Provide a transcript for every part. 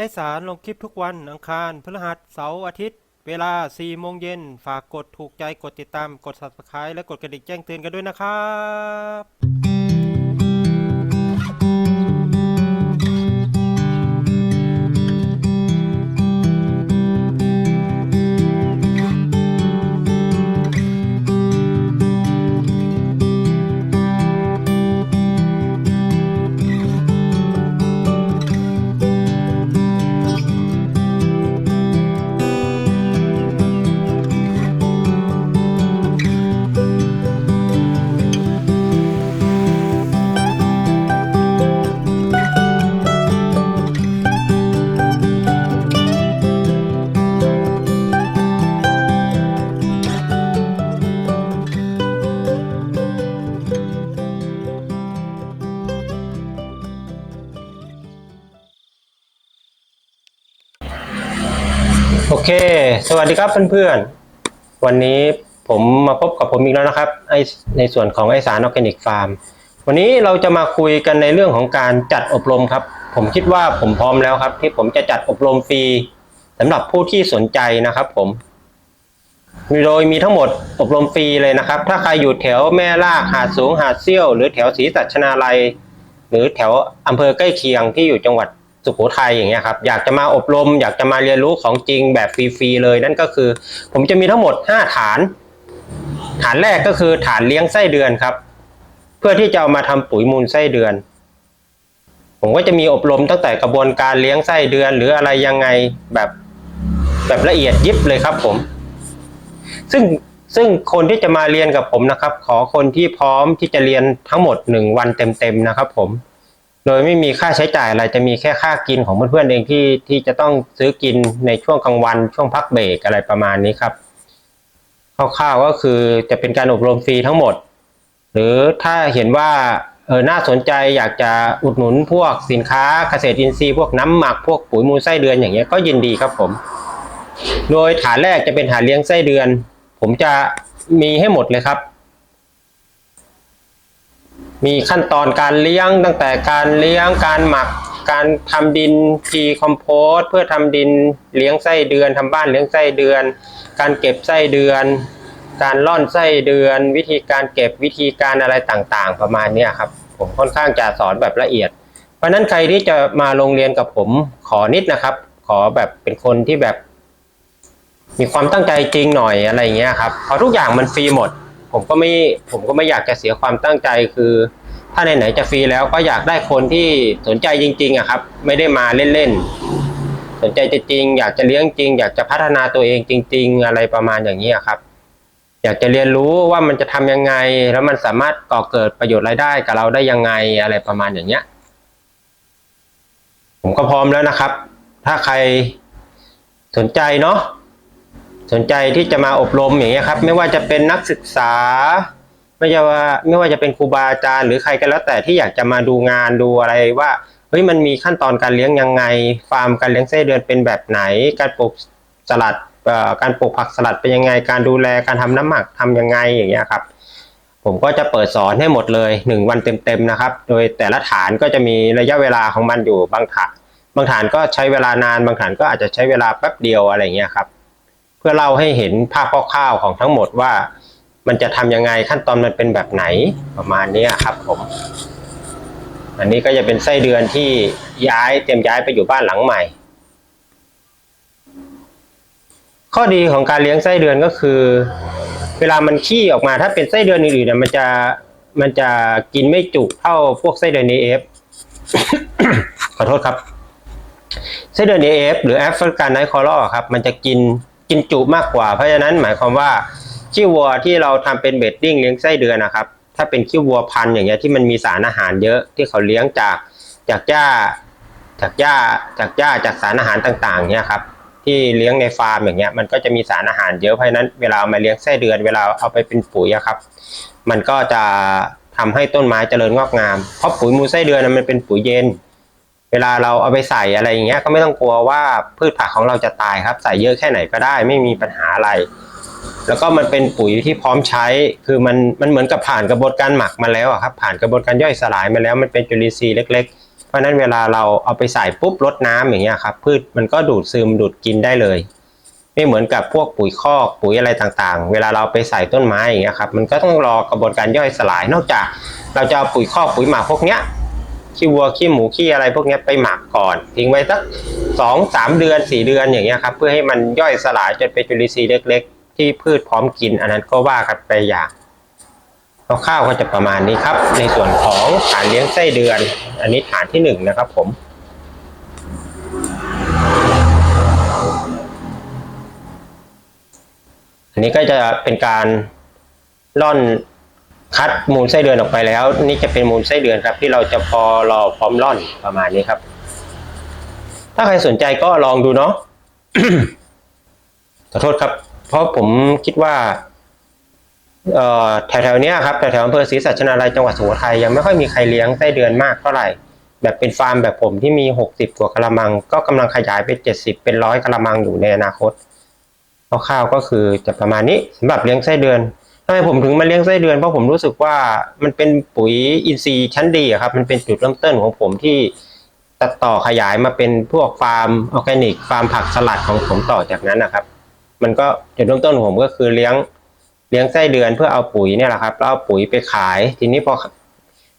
ให้สารลงคลิปทุกวันอังคารพฤหัสเสาร์อาทิตย์ เวลา 4 โมงเย็น ฝากกดถูกใจกดติดตามกด subscribe และกดกระดิ่งแจ้งเตือนกันด้วยนะครับ สวัสดีครับเพื่อนๆ วันนี้ผมมาพบกับผมอีกแล้วนะครับไอในส่วนของไอสารออร์แกนิกฟาร์ม วันนี้เราจะมาคุยกันในเรื่องของการจัดอบรมครับ ผมคิดว่าผมพร้อมแล้วครับ ที่ผมจะจัดอบรมฟรีสำหรับผู้ที่สนใจนะครับผมโดยมีทั้งหมดอบรมฟรีเลยนะครับ ถ้าใครอยู่แถวแม่ลากหาดสูงหาดเซี่ยว หรือแถวศรีสัชนาลัย หรือแถวอำเภอใกล้เคียงที่อยู่จังหวัด สุโขทัยอย่างเงี้ยครับอยากจะมาอบรม อยากจะมาเรียนรู้ของจริงแบบฟรีๆเลย นั่นก็คือ ผมจะมีทั้งหมด 5 ฐาน ฐานแรกก็คือฐานเลี้ยงไส้เดือนครับ เพื่อที่จะเอามาทำปุ๋ยมูลไส้เดือน ผมก็จะมีอบรมตั้งแต่กระบวนการเลี้ยงไส้เดือน หรืออะไรยังไงแบบแบบละเอียดยิบเลยครับผม ซึ่งซึ่งคนที่จะมาเรียนกับผมนะครับ ขอคนที่พร้อมที่จะเรียนทั้งหมดหนึ่งวันเต็มๆนะครับผม โดยไม่มีค่าใช้จ่ายอะไรจะมีแค่ค่ากินของเพื่อนๆเองที่ที่จะต้องซื้อกินในช่วงกลางวันช่วงพักเบรกอะไรประมาณนี้ครับคร่าวๆก็คือจะเป็นการอบรมฟรีทั้งหมด หรือถ้าเห็นว่าเออน่าสนใจอยากจะอุดหนุนพวกสินค้าเกษตรอินทรีย์พวกน้ำหมักพวกปุ๋ยมูลไส้เดือนอย่างเงี้ยก็ยินดีครับผม โดยฐานแรกจะเป็นฐานเลี้ยงไส้เดือน ผมจะมีให้หมดเลยครับ มีขั้นตอนการเลี้ยงตั้งแต่การเลี้ยงการหมัก การทำดินทีคอมโพสเพื่อทำดินเลี้ยงไส้เดือนทำบ้านเลี้ยงไส้เดือน การเก็บไส้เดือน การล่อนไส้เดือน วิธีการเก็บวิธีการอะไรต่างๆ ประมาณนี้ครับ ผมค่อนข้างจะสอนแบบละเอียด เพราะนั้นใครที่จะมาโรงเรียนกับผมขอนิดนะครับ ขอแบบเป็นคนที่แบบ มีความตั้งใจจริงหน่อยอะไรเงี้ยครับเพราะทุกอย่างมันฟรีหมด ผมก็ไม่ผมก็ไม่อยากจะเสียความตั้งใจคือ ถ้าไหนๆจะฟรีแล้วก็อยากได้คนที่สนใจจริงๆอะครับ ไม่ได้มาเล่นๆสนใจจริงๆอยากจะเลี้ยงจริง อยากจะพัฒนาตัวเองจริง ๆ อะไรประมาณอย่างนี้ครับ อยากจะเรียนรู้ว่ามันจะทำยังไง แล้วมันสามารถก่อเกิดประโยชน์รายได้กับเราได้ยังไงอะไรประมาณอย่างเนี้ย ผมก็พร้อมแล้วนะครับ ถ้าใครสนใจเนาะ สนใจที่จะมาอบรมอย่างเงี้ยครับ ไม่ว่าจะเป็นนักศึกษา ไม่ว่าไม่ว่าจะเป็นครูบาอาจารย์หรือใครก็แล้วแต่ที่อยากจะมาดูงานดูอะไรว่าเฮ้ยมันมีขั้นตอนการเลี้ยงยังไง ฟาร์มการเลี้ยงไส้เดือนเป็นแบบไหน การปลูกสลัดการปลูกผักสลัดเป็นยังไง การดูแลการทำน้ำหมักทำยังไงอย่างเงี้ยครับ ผมก็จะเปิดสอนให้หมดเลยหนึ่งวันเต็มๆนะครับ โดยแต่ละฐานก็จะมีระยะเวลาของมันอยู่บางฐาน บางฐานก็ใช้เวลานาน บางฐานก็อาจจะใช้เวลาแป๊บเดียวอะไรอย่างเงี้ยครับ เพื่อเล่าให้เห็นภาพคร่าวๆของทั้งหมดว่า มันจะทำยังไงขั้นตอนมันเป็นแบบไหนประมาณนี้ครับผม อันนี้ก็จะเป็นไส้เดือนที่ย้ายเตรียมย้ายไปอยู่บ้านหลังใหม่ ข้อดีของการเลี้ยงไส้เดือนก็คือ เวลามันขี้ออกมาถ้าเป็นไส้เดือนอื่นๆเนี่ยมันจะมันจะกินไม่จุเท่าพวกไส้เดือน AF ขอโทษครับไส้เดือน AF หรือแอฟริกันไนท์คอร์ลครับ มันจะกิน กินจุมากกว่า เพราะฉะนั้นหมายความว่าขี้วัวที่เราทำเป็นเบดดิ้งเลี้ยงไส้เดือนนะครับ ถ้าเป็นขี้วัวพันธุ์อย่างเงี้ยที่มันมีสารอาหารเยอะที่เขาเลี้ยงจากจากหญ้าจากหญ้าจากหญ้าจากสารอาหารต่างๆเนี่ยครับที่เลี้ยงในฟาร์มอย่างเงี้ยมันก็จะมีสารอาหารเยอะเพราะฉะนั้นเวลาเอามาเลี้ยงไส้เดือนเวลาเอาไปเป็นปุ๋ยอะครับ มันก็จะทำให้ต้นไม้เจริญงอกงามเพราะปุ๋ยมูลไส้เดือนนะมันเป็นปุ๋ยเย็น เวลาเราเอาไปใส่อะไรอย่างเงี้ยก็ไม่ต้องกลัวว่าพืชผักของเราจะตายครับ ใส่เยอะแค่ไหนก็ได้ไม่มีปัญหาอะไร แล้วก็มันเป็นปุ๋ยที่พร้อมใช้ คือมันมันเหมือนกับผ่านกระบวนการหมักมาแล้วครับ ผ่านกระบวนการย่อยสลายมาแล้วมันเป็นจุลินทรีย์เล็ก ๆ เพราะฉะนั้นเวลาเราเอาไปใส่ปุ๊บรดน้ำอย่างเงี้ยครับพืชมันก็ดูดซึมดูดกินได้เลย ไม่เหมือนกับพวกปุ๋ยคอกปุ๋ยอะไรต่างๆ เวลาเราไปใส่ต้นไม้อย่างเงี้ยครับมันก็ต้องรอกระบวนการย่อยสลาย นอกจาก เราจะเอาปุ๋ยคอกปุ๋ยหมักพวกเนี้ย ขี้วัวขี้หมูขี้อะไรพวกนี้ไปหมักก่อน ทิ้งไว้สักสองสามเดือนสี่เดือนอย่างเงี้ยครับเพื่อให้มันย่อยสลายจนเป็นจุลินทรีย์เล็ก ๆ ที่พืชพร้อมกิน อันนั้นก็ว่ากันไปอย่างคร่าวก็จะประมาณนี้ครับ ในส่วนของฐานเลี้ยงไส้เดือน อันนี้ฐานที่หนึ่งนะครับผมอันนี้ก็จะเป็นการล่อน คัดมูลไส้เดือนออกไปแล้ว นี่จะเป็นมูลไส้เดือนครับ ที่เราจะพอรอพร้อมล่อนประมาณนี้ครับ ถ้าใครสนใจก็ลองดูเนาะขอโทษครับ เพราะผมคิดว่าแถวๆนี้ครับแถวๆอำเภอศรีสัชนาลัยจังหวัดสุโขทัยยังไม่ค่อยมีใครเลี้ยงไส้เดือนมากเท่าไหร่ แบบเป็นฟาร์มแบบผมที่มีหกสิบกว่ากะละมัง ก็กำลังขยายไปเจ็ดสิบเป็นร้อยกะละมังอยู่ในอนาคตคร่าวๆก็คือจะประมาณนี้สำหรับเลี้ยงไส้เดือนำไมผมถึงมาเลี้ยงไส้เดือนเพราะผมรู้สึกว่ามันเป็นปุ๋ยอินทรีย์ชั้นดีอะครับ มันเป็นจุดเริ่มต้นของผมที่ตัดต่อขยายมาเป็นพวกฟาร์มออร์แกนิกฟาร์มผักสลัดของผมต่อจากนั้นนะครับ มันก็จุดเริ่มต้นของผมก็คือเลี้ยงเลี้ยงไส้เดือนเพื่อเอาปุ๋ยเนี่ยแหละครับแล้วเอาปุ๋ยไปขาย ทีนี้พอ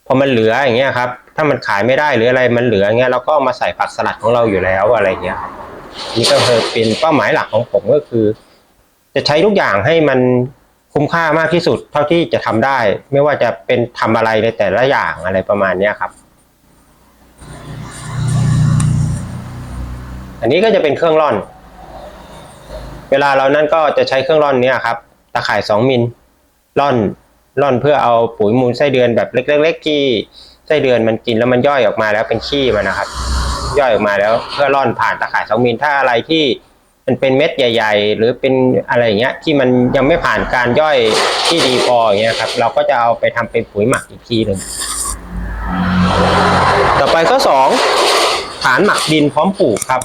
พอมันเหลืออย่างเงี้ยครับ ถ้ามันขายไม่ได้หรืออะไรมันเหลือเงี้ยเราก็มาใส่ผักสลัดของเราอยู่แล้วอะไรเงี้ยนี่ก็คือเป็นเป้าหมายหลักของผมก็คือ จะใช้ทุกอย่างให้มัน คุ้มค่ามากที่สุดเท่าที่จะทำได้ ไม่ว่าจะเป็นทำอะไรในแต่ละอย่างอะไรประมาณเนี้ยครับ อันนี้ก็จะเป็นเครื่องร่อน เวลาเรานั่นก็จะใช้เครื่องร่อนเนี้ยครับ ตะข่ายสองมิลร่อนร่อนเพื่อเอาปุ๋ยมูลไส้เดือนแบบเล็กๆที่ไส้เดือนมันกินแล้วมันย่อยออกมาแล้วเป็นขี้มันนะครับ ย่อยออกมาแล้วเพื่อร่อนผ่านตะข่ายสองมิลถ้าอะไรที่ มันเป็นเม็ดใหญ่ ๆ หรือเป็นอะไรอย่างเงี้ยที่มันยังไม่ผ่านการย่อยที่ดีพออย่างเงี้ยครับ เราก็จะเอาไปทำเป็นปุ๋ยหมักอีกทีหนึ่งต่อไปข้อสองฐานหมักดินพร้อมปลูกครับ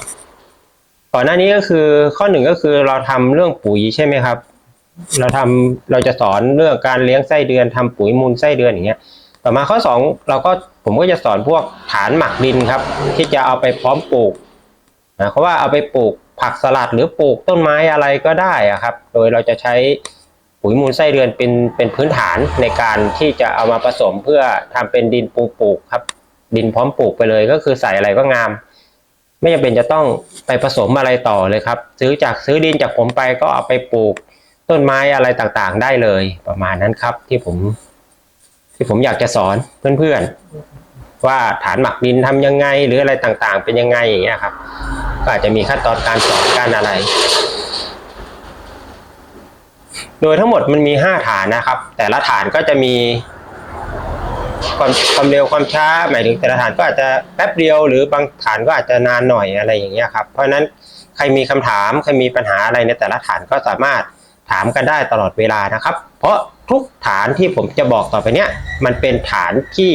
ก่อนหน้านี้ก็คือข้อหนึ่งก็คือเราทำเรื่องปุ๋ยใช่ไหมครับ เราทำเราจะสอนเรื่องการเลี้ยงไส้เดือนทำปุ๋ยมูลไส้เดือนอย่างเงี้ย ต่อมาข้อสองเราก็ผมก็จะสอนพวกฐานหมักดินครับ ที่จะเอาไปพร้อมปลูกนะเพราะว่าเอาไปปลูก ผักสลัดหรือปลูกต้นไม้อะไรก็ได้อะครับ โดยเราจะใช้ปุ๋ยมูลไส้เดือนเป็นเป็นพื้นฐานในการที่จะเอามาผสมเพื่อทำเป็นดินปูปลูกครับ ดินพร้อมปลูกไปเลยก็คือใส่อะไรก็งาม ไม่จำเป็นจะต้องไปผสมอะไรต่อเลยครับ ซื้อจากซื้อดินจากผมไปก็เอาไปปลูกต้นไม้อะไรต่างๆ ได้เลยประมาณนั้นครับที่ผม ที่ผมอยากจะสอนเพื่อนๆ ว่าฐานหมักดินทำยังไง หรืออะไรต่างๆ เป็นยังไงอย่างเงี้ยครับ ก็อาจจะมีขั้นตอนการสอนการอะไร โดยทั้งหมดมันมีห้าฐานนะครับ แต่ละฐานก็จะมีความความเร็วความช้าหมายถึงแต่ละฐานก็อาจจะแป๊บเดียว หรือบางฐานก็อาจจะนานหน่อยอะไรอย่างเงี้ยครับ เพราะฉะนั้นใครมีคำถามใครมีปัญหาอะไรในแต่ละฐานก็สามารถถามกันได้ตลอดเวลานะครับ เพราะทุกฐานที่ผมจะบอกต่อไปเนี้ยมันเป็นฐานที่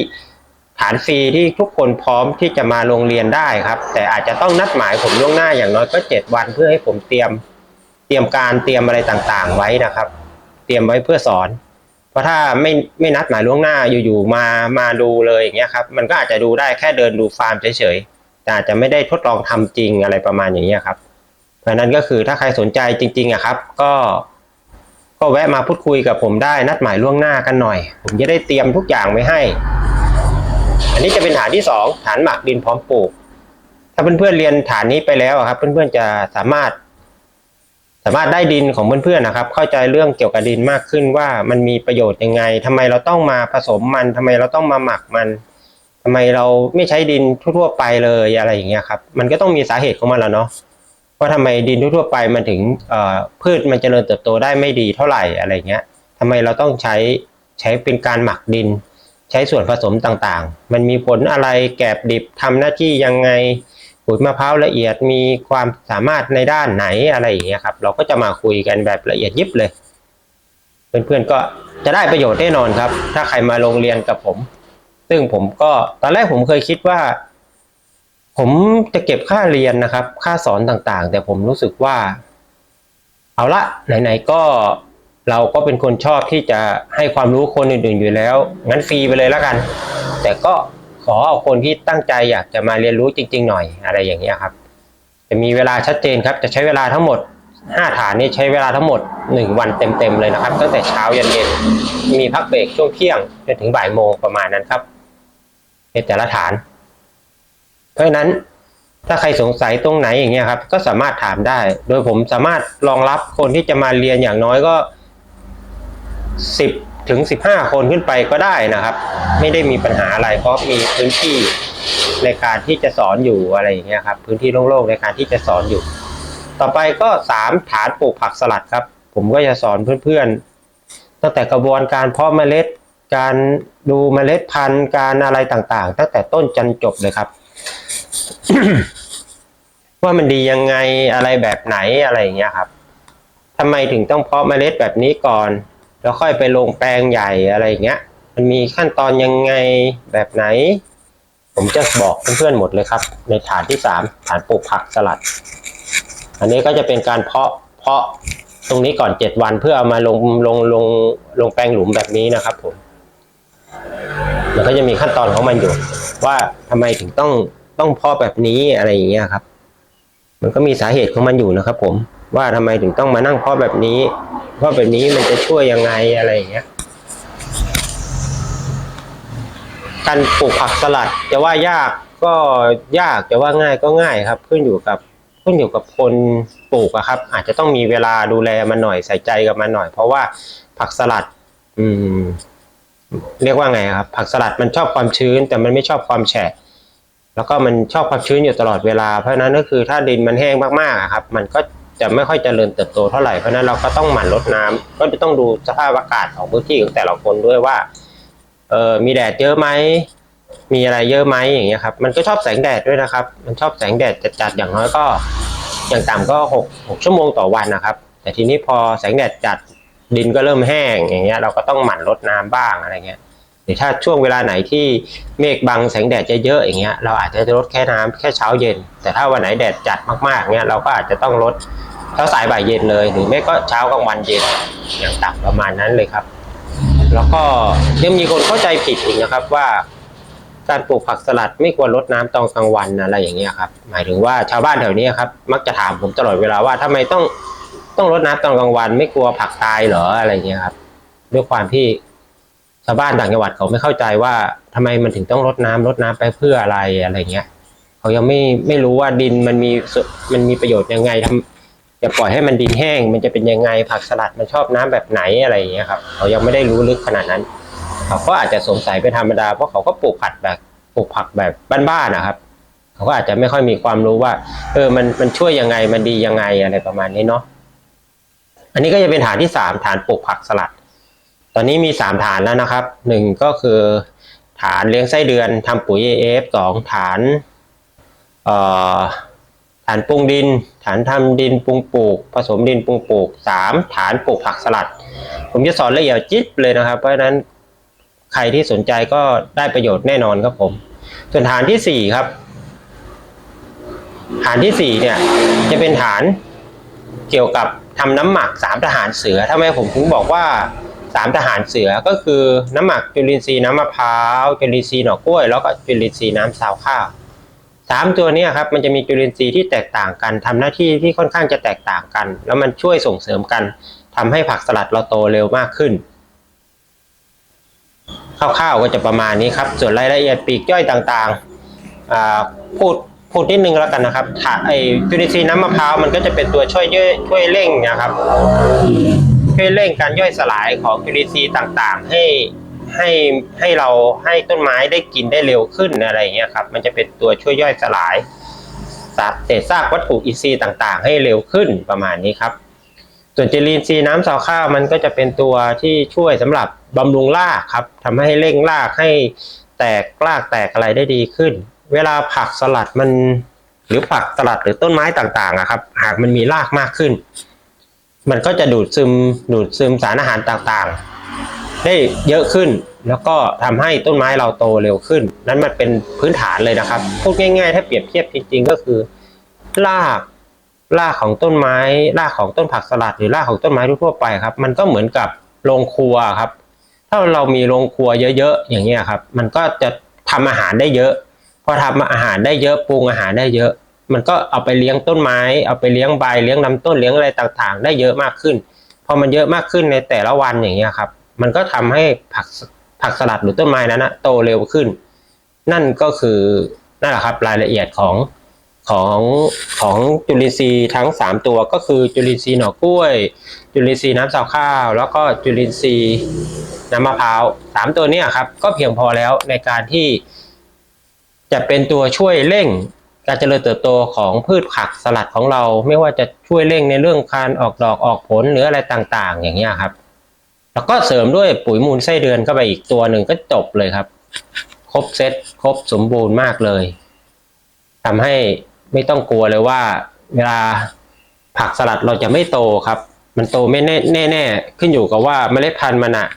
ฐานฟรีที่ทุกคนพร้อมที่จะมาโรงเรียนได้ครับ แต่อาจจะต้องนัดหมายผมล่วงหน้าอย่างน้อยก็เจ็ดวันเพื่อให้ผมเตรียมเตรียมการเตรียมอะไรต่างๆ ไว้นะครับ เตรียมไว้เพื่อสอน เพราะถ้าไม่ไม่นัดหมายล่วงหน้าอยู่ๆมามาดูเลยอย่างเงี้ยครับมันก็อาจจะดูได้แค่เดินดูฟาร์มเฉยๆแต่อาจจะไม่ได้ทดลองทำจริงอะไรประมาณอย่างเงี้ยครับ เพราะฉะนั้นก็คือถ้าใครสนใจจริงๆอะครับ ก็ก็แวะมาพูดคุยกับผมได้นัดหมายล่วงหน้ากันหน่อย ผมจะได้เตรียมทุกอย่างไว้ให้ อันนี้จะเป็นฐานที่สองฐานหมักดินพร้อมปลูก ถ้าเพื่อนๆเรียนฐานนี้ไปแล้วครับ เพื่อนๆจะสามารถ สามารถได้ดินของเพื่อนๆนะครับ เข้าใจเรื่องเกี่ยวกับดินมากขึ้นว่ามันมีประโยชน์ยังไงทำไมเราต้องมาผสมมันทำไมเราต้องมาหมักมันทำไมเราไม่ใช้ดินทั่วๆไปเลยอะไรอย่างเงี้ยครับ มันก็ต้องมีสาเหตุของมันแล้วเนาะว่าทำไมดินทั่วๆไปมันถึงพืชมันเจริญเติบโตได้ไม่ดีเท่าไหร่อะไรเงี้ยทำไมเราต้องใช้ใช้เป็นการหมักดิน ใช้ส่วนผสมต่างๆ มันมีผลอะไรแกบดิบทำหน้าที่ยังไงปุ๋ยมะพร้าวละเอียดมีความสามารถในด้านไหนอะไรอย่างเงี้ยครับ เราก็จะมาคุยกันแบบละเอียดยิบเลย เพื่อนๆก็จะได้ประโยชน์แน่นอนครับ ถ้าใครมาโรงเรียนกับผม ซึ่งผมก็ตอนแรกผมเคยคิดว่า ผมจะเก็บค่าเรียนนะครับ ค่าสอนต่างๆ แต่ผมรู้สึกว่า เอาละไหนๆก็ เราก็เป็นคนชอบที่จะให้ความรู้คนอื่นๆอยู่แล้ว งั้นฟรีไปเลยแล้วกัน แต่ก็ขอเอาคนที่ตั้งใจอยากจะมาเรียนรู้จริง ๆ หน่อยอะไรอย่างเงี้ยครับ จะมีเวลาชัดเจนครับ จะใช้เวลาทั้งหมด 5 ฐานนี้ใช้เวลาทั้งหมด 1 วันเต็มๆเลยนะครับ ตั้งแต่เช้ายันเย็นมีพักเบรกช่วงเที่ยงจนถึงบ่ายโมงประมาณนั้นครับในแต่ละฐาน เพราะฉะนั้นถ้าใครสงสัยตรงไหนอย่างเงี้ยครับ ก็สามารถถามได้ โดยผมสามารถรองรับคนที่จะมาเรียนอย่างน้อยก็ สิบถึงสิบห้าคนขึ้นไปก็ได้นะครับ ไม่ได้มีปัญหาอะไรเพราะมีพื้นที่ในการที่จะสอนอยู่อะไรอย่างเงี้ยครับ พื้นที่โล่งๆในการที่จะสอนอยู่ ต่อไปก็สามฐานปลูกผักสลัดครับ ผมก็จะสอนเพื่อนๆ ตั้งแต่กระบวนการเพาะเมล็ดการดูเมล็ดพันธุ์การอะไรต่างๆ ตั้งแต่ต้นจนจบเลยครับ ว่ามันดียังไงอะไรแบบไหนอะไรอย่างเงี้ยครับทำไมถึงต้องเพาะเมล็ดแบบนี้ก่อน แล้วค่อยไปลงแปลงใหญ่อะไรอย่างเงี้ย มันมีขั้นตอนยังไงแบบไหน ผมจะบอกเพื่อนๆหมดเลยครับ ในฐานที่สามฐานปลูกผักสลัด อันนี้ก็จะเป็นการเพาะเพาะตรงนี้ก่อนเจ็ดวันเพื่อเอามาลงลงลงลงแปลงหลุมแบบนี้นะครับผมมันก็จะมีขั้นตอนของมันอยู่ ว่าทำไมถึงต้องต้องเพาะแบบนี้อะไรอย่างเงี้ยครับ มันก็มีสาเหตุของมันอยู่นะครับ ผมว่าทำไมถึงต้องมานั่งเพาะแบบนี้ เพราะแบบนี้มันจะช่วยยังไงอะไรอย่างเงี้ยการปลูกผักสลัดจะว่ายากก็ยากจะว่าง่ายก็ง่ายครับ ขึ้นอยู่กับขึ้นอยู่กับคนปลูกอะครับ อาจจะต้องมีเวลาดูแลมันหน่อยใส่ใจกับมันหน่อย เพราะว่าผักสลัด อืม เรียกว่าไงครับ ผักสลัดมันชอบความชื้น แต่มันไม่ชอบความแฉะ แล้วก็มันชอบความชื้นอยู่ตลอดเวลาเพราะนั้นก็คือถ้าดินมันแห้งมากๆครับ มันก็ จะไม่ค่อยเจริญเติบโตเท่าไหร่เพราะนั้นเราก็ต้องหมั่นรดน้ำก็จะต้องดูสภาพอากาศของพื้นที่ของแต่ละคนด้วยว่าเออมีแดดเยอะไหมมีอะไรเยอะไหมอย่างเงี้ยครับมันก็ชอบแสงแดดด้วยนะครับ มันชอบแสงแดดจัดๆอย่างน้อยก็ อย่างต่ำก็หกหกชั่วโมงต่อวันนะครับ แต่ทีนี้พอแสงแดดจัดดินก็เริ่มแห้งอย่างเงี้ยเราก็ต้องหมั่นรดน้ำบ้างอะไรเงี้ย หรือถ้าช่วงเวลาไหนที่เมฆบังแสงแดดจะเยอะอย่างเงี้ยเราอาจจะลดแค่น้ำแค่เช้าเย็น แต่ถ้าวันไหนแดดจัดมากๆเงี้ยเราก็อาจจะต้องลดเช้าสายบ่ายเย็นเลย หรือไม่ก็เช้ากลางวันเย็นอย่างต่ำประมาณนั้นเลยครับ แล้วก็ยังมีคนเข้าใจผิดอีกนะครับว่า การปลูกผักสลัดไม่ควรรดน้ำตอนกลางวันอะไรอย่างเงี้ยครับหมายถึงว่าชาวบ้านแถวนี้ครับมักจะถามผมตลอดเวลาว่าทำไมต้องต้องรดน้ำตอนกลางวัน ไม่กลัวผักตายเหรออะไรเงี้ยครับด้วยความที่าวบ้านต่างจังหวัดเขาไม่เข้าใจว่าทำไมมันถึงต้องรดน้ำรดน้ำไปเพื่ออะไรอะไรเงี้ยเขายังไม่ไม่รู้ว่าดินมันมีมันมีประโยชน์ยังไงทำจะปล่อยให้มันดินแห้ง มันจะเป็นยังไงผักสลัดมันชอบน้ำแบบไหนอะไรอย่างเงี้ยครับเขายังไม่ได้รู้ลึกขนาดนั้นเขาก็อาจจะสงสัยเป็นธรรมดาเพราะเขาก็ปลูกผัดแบบปลูกผักแบบบ้านๆนะครับ เขาก็อาจจะไม่ค่อยมีความรู้ว่า เออมันมันช่วยยังไงมันดียังไงอะไรประมาณนี้เนาะอันนี้ก็จะเป็นฐานที่สามฐานปลูกผักสลัด ตอนนี้มีสามฐานแล้วนะครับหนึ่งก็คือฐานเลี้ยงไส้เดือนทำปุ๋ย AF สองฐานฐานปรุงดิน ฐานทำดินปรุงปลูก ผสมดินปรุงปลูกสามฐานปลูกผักสลัด ผมจะสอนละเอียดจิ๊บเลยนะครับ เพราะฉะนั้นใครที่สนใจก็ได้ประโยชน์แน่นอนครับผม ส่วนฐานที่สี่ครับ ฐานที่สี่เนี่ยจะเป็นฐานเกี่ยวกับทำน้ำหมักสามทหารเสือทำไมผมถึงบอกว่า สามทหารเสือก็คือน้ำหมักจุลินทรีย์น้ำมะพร้าวจุลินทรีย์หน่อกล้วย แล้วก็จุลินทรีย์น้ำซาวข้าวสามตัวนี้ครับมันจะมีจุลินทรีย์ที่แตกต่างกันทำหน้าที่ที่ค่อนข้างจะแตกต่างกัน แล้วมันช่วยส่งเสริมกันทำให้ผักสลัดเราโตเร็วมากขึ้นคร่าวๆก็จะประมาณนี้ครับ ส่วนรายละเอียดปีกย่อยต่างๆพูดพูดนิดนึงแล้วกันนะครับไอจุลินทรีย์น้ำมะพร้าวมันก็จะเป็นตัวช่วยย่อยช่วยเร่งนะครับ ช่วยเร่งการย่อยสลายของจุลินทรีย์ต่างๆ ให้ให้ให้เราให้ต้นไม้ได้กินได้เร็วขึ้นอะไรเงี้ยครับ มันจะเป็นตัวช่วยย่อยสลายสารเศษซากวัตถุอินทรีย์ต่างๆ ให้เร็วขึ้นประมาณนี้ครับ ส่วนจุลินทรีย์น้ำสาวข้าวมันก็จะเป็นตัวที่ช่วยสำหรับบำรุงรากครับทำให้เร่งรากให้แตกรากแตกอะไรได้ดีขึ้น เวลาผักสลัดมันหรือผักสลัดหรือต้นไม้ต่างๆอะครับ หากมันมีรากมากขึ้น มันก็จะดูดซึมดูดซึมสารอาหารต่างๆ ได้เยอะขึ้น แล้วก็ทำให้ต้นไม้เราโตเร็วขึ้น นั้นมันเป็นพื้นฐานเลยนะครับพูดง่าย ๆ ถ้าเปรียบเทียบจริง ๆ ก็คือรากรากของต้นไม้รากของต้นผักสลัด หรือรากของต้นไม้ทั่วไปครับ มันก็เหมือนกับโรงครัวครับ ถ้าเรามีโรงครัวเยอะๆอย่างเงี้ยครับ มันก็จะททำอาหารได้เยอะ พอทำอาหารได้เยอะปรุงอาหารได้เยอะ มันก็เอาไปเลี้ยงต้นไม้ เอาไปเลี้ยงใบเลี้ยงลำต้นเลี้ยงอะไรต่างๆ ได้เยอะมากขึ้น พอมันเยอะมากขึ้นในแต่ละวันอย่างเงี้ยครับ มันก็ทำให้ผักผักสลัดหรือต้นไม้นั้นนะโตเร็วขึ้น นั่นก็คือนั่นแหละครับรายละเอียดของของของจุลินทรีย์ทั้ง 3 ตัวก็คือจุลินทรีย์หน่อกล้วย จุลินทรีย์น้ำซาวข้าว แล้วก็จุลินทรีย์น้ำมะพร้าวสามตัวนี้ครับ ก็เพียงพอแล้วในการที่จะเป็นตัวช่วยเร่ง การเจริญเติบโตของพืชผักสลัดของเราไม่ว่าจะช่วยเร่งในเรื่องการออกดอกออกผลหรืออะไรต่างๆ อย่างเงี้ยครับ แล้วก็เสริมด้วยปุ๋ยมูลไส้เดือนเข้าไปอีกตัวหนึ่งก็จบเลยครับ ครบเซตครบสมบูรณ์มากเลยทำให้ไม่ต้องกลัวเลยว่า เวลาผักสลัดเราจะไม่โตครับ มันโตไม่แน่แน่แน่ขึ้นอยู่กับว่าเมล็ดพันธุ์มันอะ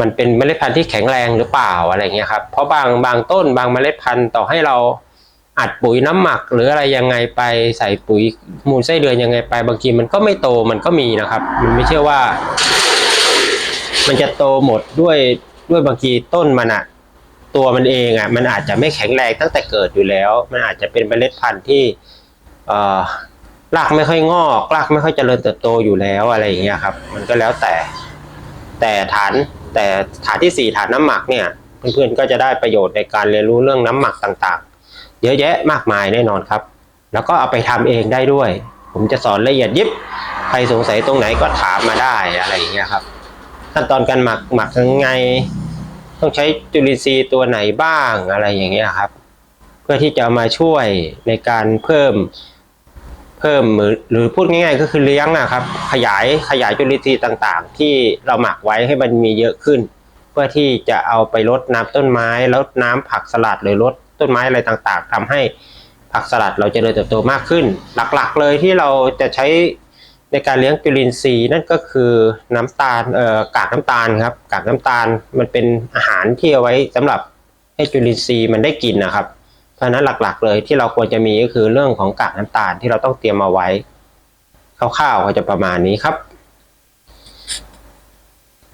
มันเป็นเมล็ดพันธุ์ที่แข็งแรงหรือเปล่าอะไรเงี้ยครับเพราะบางบางต้นบางเมล็ดพันธุ์ต่อให้เรา อัดปุ๋ยน้ำหมักหรืออะไรยังไงไปใส่ปุ๋ยมูลไส้เดือนยังไงไป บางทีมันก็ไม่โตมันก็มีนะครับ มันไม่ใช่ว่า มันจะโตหมดด้วยด้วยบางทีต้นมันอะตัวมันเองอะมันอาจจะไม่แข็งแรงตั้งแต่เกิดอยู่แล้ว มันอาจจะเป็นเมล็ดพันธุ์ที่รากไม่ค่อยงอกรากไม่ค่อยเจริญเติบโตอยู่แล้วอะไรอย่างเงี้ยครับ มันก็แล้วแต่ แต่ฐานแต่ฐานที่สี่ฐานน้ำหมักเนี่ยเพื่อนๆก็จะได้ประโยชน์ในการเรียนรู้เรื่องน้ำหมักต่าง เยอะแยะมากมายแน่นอนครับ แล้วก็เอาไปทำเองได้ด้วย ผมจะสอนละเอียดยิบ ใครสงสัยตรงไหนก็ถามมาได้อะไรอย่างเงี้ยครับ ขั้นตอนการหมักหมักยังไง ต้องใช้จุลินทรีย์ตัวไหนบ้างอะไรอย่างเงี้ยครับ เพื่อที่จะมาช่วยในการเพิ่มเพิ่มหรือหรือพูดง่ายๆ ก็คือเลี้ยงนะครับ ขยายขยายจุลินทรีย์ต่างๆ ที่เราหมักไว้ให้มันมีเยอะขึ้น เพื่อที่จะเอาไปลดน้ำต้นไม้ลดน้ำผักสลัดหรือลด ต้นไม้อะไรต่างๆทำให้ผักสลัดเราเจริญเติบโตมากขึ้น หลักๆเลยที่เราจะใช้ในการเลี้ยงจุลินทรีย์นั่นก็คือน้ำตาลเอ่อกากน้ำตาลครับกากน้ำตาลมันเป็นอาหารที่เอาไว้สำหรับให้จุลินทรีย์มันได้กินนะครับ เพราะฉะนั้นหลักๆเลยที่เราควรจะมีก็คือเรื่องของกากน้ำตาลที่เราต้องเตรียมมาไว้คร่าวๆก็จะประมาณนี้ครับ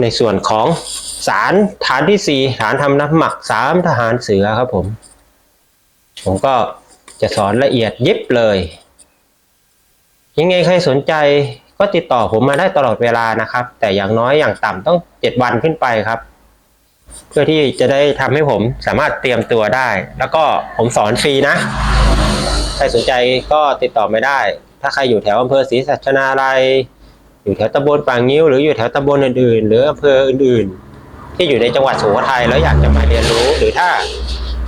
ในส่วนของสารฐานที่สี่ฐานทำน้ำหมักสามทหารเสือครับผม ผมก็จะสอนละเอียดยิบเลย ยังไงใครสนใจก็ติดต่อผมมาได้ตลอดเวลานะครับ แต่อย่างน้อยอย่างต่ำต้องเจ็ดวันขึ้นไปครับ เพื่อที่จะได้ทำให้ผมสามารถเตรียมตัวได้ แล้วก็ผมสอนฟรีนะ ใครสนใจก็ติดต่อไม่ได้ ถ้าใครอยู่แถวอำเภอศรีสัชนาลัยอยู่แถวตำบลปางงิ้วหรืออยู่แถวตำบลอื่นๆ หรืออำเภออื่นๆ ที่อยู่ในจังหวัดสุโขทัยแล้วอยากจะมาเรียนรู้หรือถ้า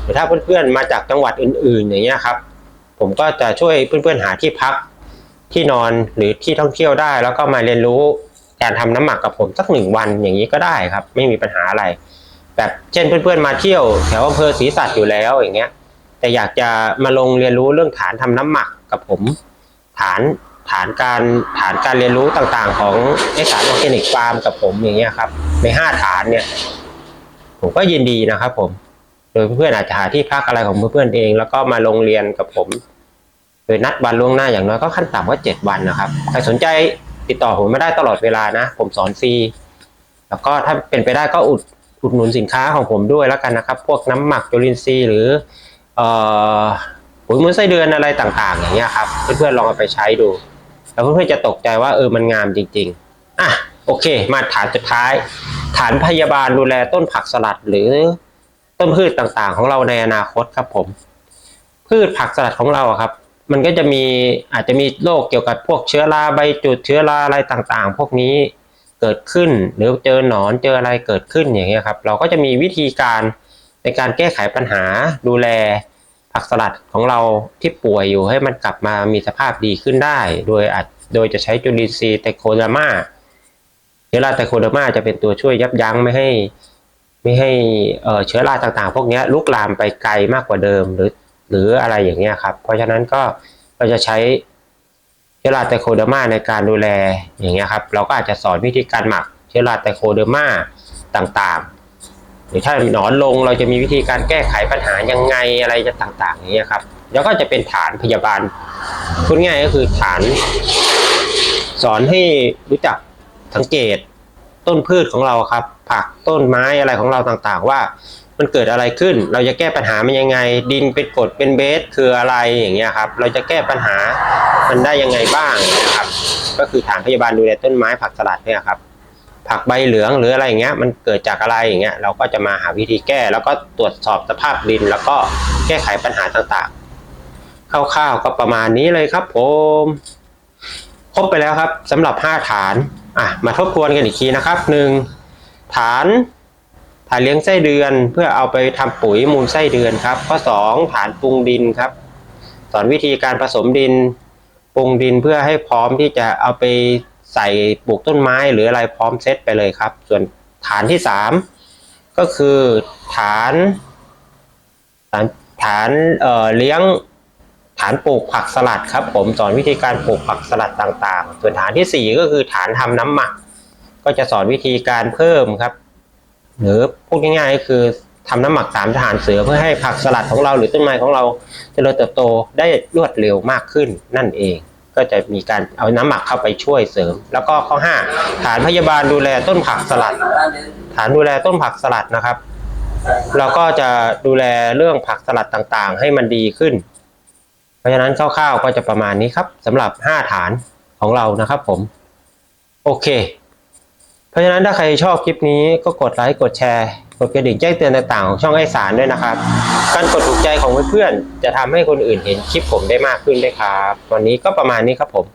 รือถ้าเพื่อนๆมาจากจังหวัดอื่น ๆ อย่างเงี้ยครับ ผมก็จะช่วยเพื่อนๆหาที่พักที่นอนหรือที่ท่องเที่ยวได้ แล้วก็มาเรียนรู้การทำน้ำหมักกับผมสักหนึ่งวันอย่างนี้ก็ได้ครับ ไม่มีปัญหาอะไร แบบเช่นเพื่อนๆมาเที่ยวแถวอำเภอศรีสัตว์อยู่แล้วอย่างเงี้ย แต่อยากจะมาลงเรียนรู้เรื่องฐานทำน้ำหมักกับผม ฐานฐานการฐานการเรียนรู้ต่างๆ ของไอสารออร์แกนิกฟาร์มกับผมอย่างเงี้ยครับ ในห้าฐานเนี่ย ผมก็ยินดีนะครับผม โดยเพื่อนอาจจะหาที่พักอะไรของเพื่อนๆเอง แล้วก็มาลงเรียนกับผมโดยนัดวันล่วงหน้าอย่างน้อยก็ขั้นต่ำว่าเจ็ดวันนะครับใครสนใจติดต่อผมไม่ได้ตลอดเวลานะ ผมสอนฟรีแล้วก็ถ้าเป็นไปได้ก็อุดอุดหนุนสินค้าของผมด้วยแล้วกันนะครับ พวกน้ำหมักจุลินทรีย์หรือเอ่อปุ๋ยมูลไส้เดือนอะไรต่างๆ อย่างเงี้ยครับเพื่อนๆลองเอาไปใช้ดู แล้วเพื่อนๆจะตกใจว่าเออมันงามจริง ๆอะโอเค มาฐานสุดท้าย ฐานพยาบาลดูแลต้นผักสลัดหรือ ต้นพืชต่างๆ ของเราในอนาคตครับผม พืชผักสลัดของเราครับ มันก็จะมีอาจจะมีโรคเกี่ยวกับพวกเชื้อราใบจุดเชื้อราอะไรต่างๆ พวกนี้เกิดขึ้นหรือเจอหนอนเจออะไรเกิดขึ้นอย่างเงี้ยครับ เราก็จะมีวิธีการในการแก้ไขปัญหาดูแลผักสลัดของเราที่ป่วยอยู่ให้มันกลับมามีสภาพดีขึ้นได้ โดยอาจโดยจะใช้จุลินทรีย์ไตโคเดอร์มาเชื้อราไตโคเดอร์มาจะเป็นตัวช่วยยับยั้งไม่ให้ ไม่ให้เชื้อราต่างๆ พวกนี้ลุกลามไปไกลมากกว่าเดิมหรือหรืออะไรอย่างเงี้ยครับ เพราะฉะนั้นก็เราจะใช้เชื้อราไตโคเดอร์มาในการดูแลอย่างเงี้ยครับ เราก็อาจจะสอนวิธีการหมักเชื้อราไตโคเดอร์มาต่างๆ หรือถ้าหนอนลงเราจะมีวิธีการแก้ไขปัญหายังไงอะไรจะต่างๆอย่างเงี้ยครับ แล้วก็จะเป็นฐานพยาบาลพูดง่ายก็คือฐาน สอนให้รู้จักสังเกตต้นพืชของเราครับ ผักต้นไม้อะไรของเราต่างๆ ว่ามันเกิดอะไรขึ้น เราจะแก้ปัญหามันยังไง ดินเป็นกรดเป็นเบสคืออะไรอย่างเงี้ยครับ เราจะแก้ปัญหามันได้ยังไงบ้างนะครับ ก็คือฐานพยาบาลดูแลต้นไม้ผักสลัดเนี่ยครับ ผักใบเหลืองหรืออะไรอย่างเงี้ย มันเกิดจากอะไรอย่างเงี้ย เราก็จะมาหาวิธีแก้ แล้วก็ตรวจสอบสภาพดิน แล้วก็แก้ไขปัญหาต่างๆ คร่าวๆก็ประมาณนี้เลยครับผมครบไปแล้วครับสำหรับ 5 ฐานอะมาทบทวนกันอีกทีนะครับหนึ่ง ฐานฐานเลี้ยงไส้เดือนเพื่อเอาไปทำปุ๋ยมูลไส้เดือนครับ ข้อ 2 ฐานปรุงดินครับ สอนวิธีการผสมดินปรุงดินเพื่อให้พร้อมที่จะเอาไปใส่ปลูกต้นไม้หรืออะไรพร้อมเซตไปเลยครับ ส่วนฐานที่ 3 ก็คือฐานฐานฐานเอ่อเลี้ยงฐานปลูกผักสลัดครับ ผมสอนวิธีการปลูกผักสลัดต่างๆ ส่วนฐานที่สี่ก็คือฐานทำน้ำหมัก ก็จะสอนวิธีการเพิ่มครับ หรือพูดง่ายๆก็คือทำน้ำหมักสามทหารเสือเพื่อให้ผักสลัดของเราหรือต้นไม้ของเราจเจริญเติบโตได้รวดเร็วมากขึ้นนั่นเอง ก็จะมีการเอาน้ำหมักเข้าไปช่วยเสริม แล้วก็ข้อห้าฐานพยาบาลดูแลต้นผักสลัด ฐานดูแลต้นผักสลัดนะครับ เราก็จะดูแลเรื่องผักสลัดต่างๆ ให้มันดีขึ้น เพราะฉะนั้นคร่าวๆก็จะประมาณนี้ครับสำหรับ 5 ฐานของเรานะครับผม โอเค เพราะฉะนั้นถ้าใครชอบคลิปนี้ก็กดไลค์กดแชร์ กดกระดิ่งแจ้งเตือนต่างๆของช่องไอสารด้วยนะครับ การกดถูกใจของเพื่อนๆจะทำให้คนอื่นเห็นคลิปผมได้มากขึ้นด้วยครับ วันนี้ก็ประมาณนี้ครับผม